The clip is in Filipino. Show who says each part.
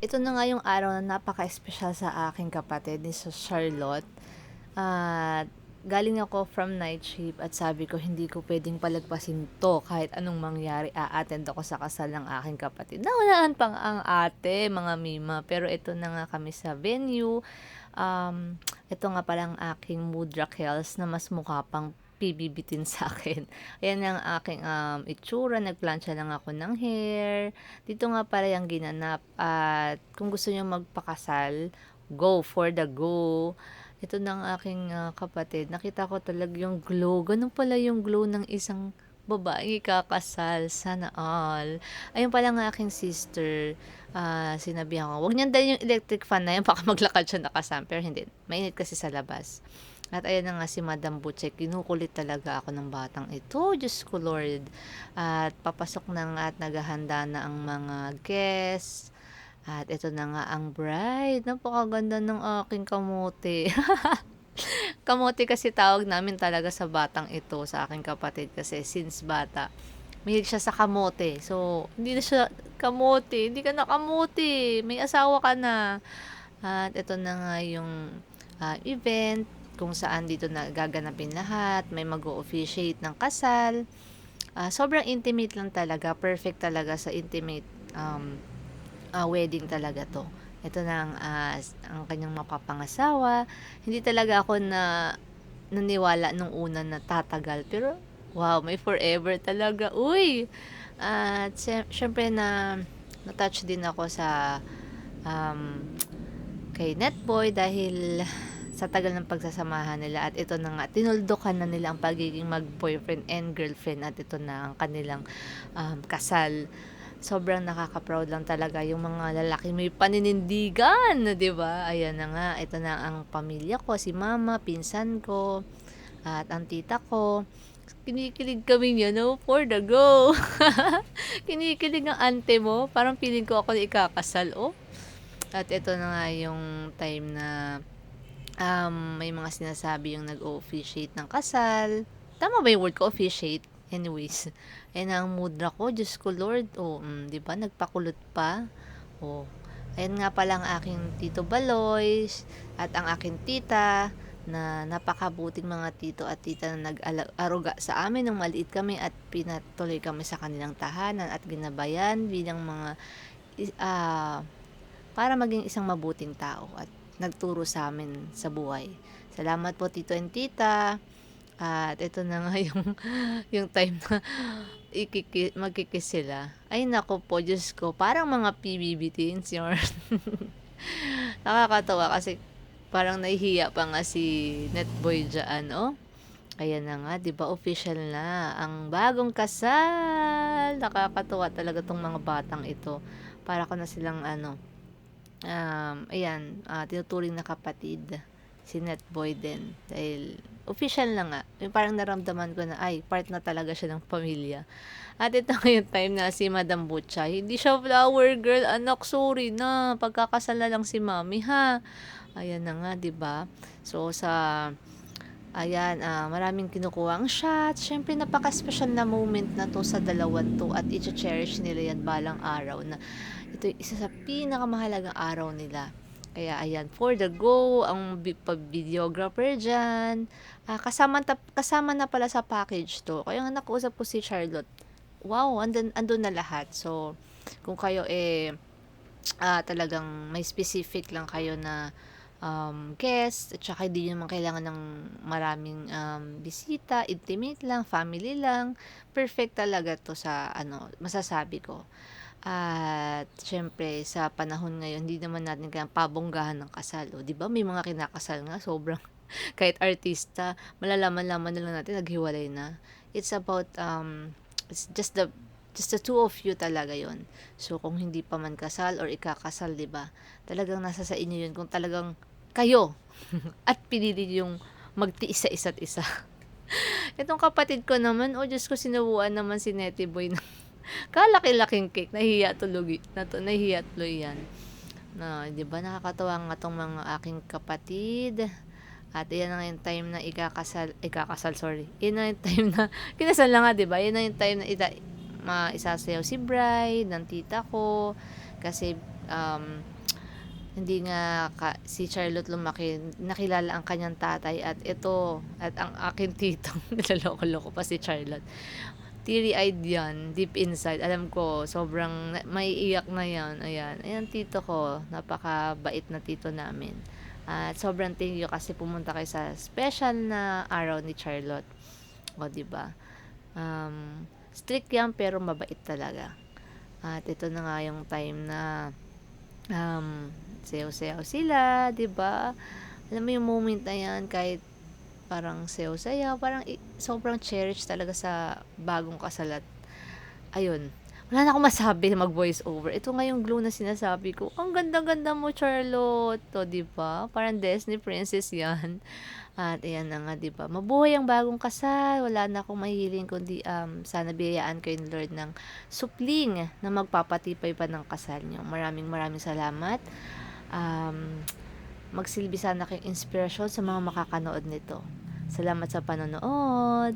Speaker 1: Ito na nga yung araw na napaka-espesyal sa aking kapatid ni sa Charlotte. At galing ako from night shift at sabi ko hindi ko pwedeng palagpasin to kahit anong mangyari a-attend ako sa kasal ng aking kapatid. Naunaan pang ang ate, mga mima. Pero ito na nga kami sa venue. Um, ito nga palang aking mudra kills na mas mukha pang pibibitin sa akin. Ayan ang aking um, itsura. Nagplansya lang ako ng hair. Dito nga pala yung ginanap. At kung gusto nyo magpakasal, go for the go. Ito ng aking ah, kapatid. Nakita ko talaga yung glow. Ganun pala yung glow ng isang babaeng ikakasal. Sana all. Ayun pala ng aking sister. ah sinabihan ko, huwag niyan dahil yung electric fan na yan. Baka maglakad siya nakasama. Pero hindi. Mainit kasi sa labas. At ayan na nga si Madam Butchek, kinukulit talaga ako ng batang ito. Diyos ko Lord. At papasok na nga at naghahanda na ang mga guests. At ito na nga ang bride. Napakaganda ng aking kamote. kamote kasi tawag namin talaga sa batang ito, sa aking kapatid. Kasi since bata, mahilig siya sa kamote. So, hindi na siya kamote. Hindi ka na kamote. May asawa ka na. At ito na nga yung ah, event kung saan dito na gaganapin lahat. May mag-officiate ng kasal. Ah, sobrang intimate lang talaga. Perfect talaga sa intimate um, ah, wedding talaga to. Ito na ang, ah, ang kanyang mapapangasawa. Hindi talaga ako na naniwala nung una na tatagal. Pero, wow, may forever talaga. Uy! At sy- syempre na na-touch din ako sa um, kay Netboy dahil sa tagal ng pagsasamahan nila at ito na nga, tinuldukan na nila ang pagiging mag-boyfriend and girlfriend at ito na ang kanilang um, kasal. Sobrang nakaka-proud lang talaga yung mga lalaki may paninindigan, 'di ba? Ayan na nga, ito na ang pamilya ko, si mama, pinsan ko, at ang tita ko. Kinikilig kami niya, no? For the go! Kinikilig ang ante mo. Parang feeling ko ako na ikakasal, oh. At ito na nga yung time na um, may mga sinasabi yung nag-officiate ng kasal. Tama ba yung word ko, officiate? Anyways, ayan ang mudra ko, Diyos ko Lord. O, oh, mm, di ba, nagpakulot pa. O, oh, ayan nga pala ang aking tito Baloy at ang aking tita na napakabuting mga tito at tita na nag-aruga sa amin nung maliit kami at pinatuloy kami sa kanilang tahanan at ginabayan bilang mga uh, para maging isang mabuting tao at nagturo sa amin sa buhay. Salamat po Tito and Tita. At ito na nga yung, yung time na ikiki, magkikis sila. Ay nako po, Diyos ko, parang mga PBB teens yun. Nakakatawa kasi parang nahihiya pa nga si Netboy dyan, oh. Ayan na nga, di ba official na ang bagong kasal. Nakakatuwa talaga tong mga batang ito. Para ko na silang ano, um, ayan, uh, tinuturing na kapatid si Netboy din. Dahil official na nga. Yung parang naramdaman ko na, ay, part na talaga siya ng pamilya. At ito yung time na si Madam Butcha, hindi siya flower girl, anak, sorry na, pagkakasal na lang si mami, ha? Ayan na nga, ba? So sa ayan, uh, maraming kinukuha ang shot. Syempre napaka-special na moment na to sa dalawan to at i-cherish nila yan balang araw na ito isa sa pinakamahalagang araw nila. Kaya ayan, for the go, ang videographer dyan. Uh, kasama, kasama na pala sa package to. Kaya nga nakausap ko si Charlotte. Wow, andun, andun na lahat. So, kung kayo eh, uh, talagang may specific lang kayo na um, guest, at saka hindi naman kailangan ng maraming um, bisita, intimate lang, family lang, perfect talaga to sa ano, masasabi ko. At syempre sa panahon ngayon, hindi naman natin kaya pabonggahan ng kasal. O, 'di ba? May mga kinakasal nga sobrang kahit artista, malalaman-laman na lang natin naghiwalay na. It's about um it's just the just the two of you talaga yon So, kung hindi pa man kasal or ikakasal, di ba? Talagang nasa sa inyo yun. Kung talagang kayo at pinili yung magtiis sa isa't isa. Itong kapatid ko naman, oh Diyos ko, sinubuan naman si Nettie Boy ng kalaki-laking cake. Nahiya tuloy, na to, nahiya tuloy yan. Na, di ba, nakakatawa nga tong mga aking kapatid. At yan na yung time na ikakasal, ikakasal, sorry. Yan na yung time na, kinasal lang nga, di ba? Yan na yung time na ita, ma, isasayaw si bride, ng tita ko. Kasi um, hindi nga ka, si Charlotte lumaki, nakilala ang kanyang tatay at ito, at ang akin tito, niloloko-loko pa si Charlotte. Teary-eyed yan, deep inside. Alam ko, sobrang maiiyak na yan. Ayan, ayan tito ko, napakabait na tito namin. At sobrang thank you kasi pumunta kayo sa special na araw ni Charlotte. O, di ba? Um, strict yan pero mabait talaga. At ito na nga yung time na um, sayaw-sayaw sila, 'di ba? Alam mo yung moment na yan, kahit parang sayaw-sayaw, parang sobrang cherish talaga sa bagong kasalat. Ayun. Wala na akong masabi na mag-voice over. Ito nga yung glue na sinasabi ko. Ang ganda-ganda mo, Charlotte. To, di ba? Parang Disney princess yan. At ayan na nga, di ba? Mabuhay ang bagong kasal. Wala na akong mahiling kundi um, sana biyayaan kayo ni Lord ng supling na magpapatibay pa ng kasal nyo. Maraming maraming salamat. Um, magsilbi sana kayong inspirasyon sa mga makakanood nito. Salamat sa panonood.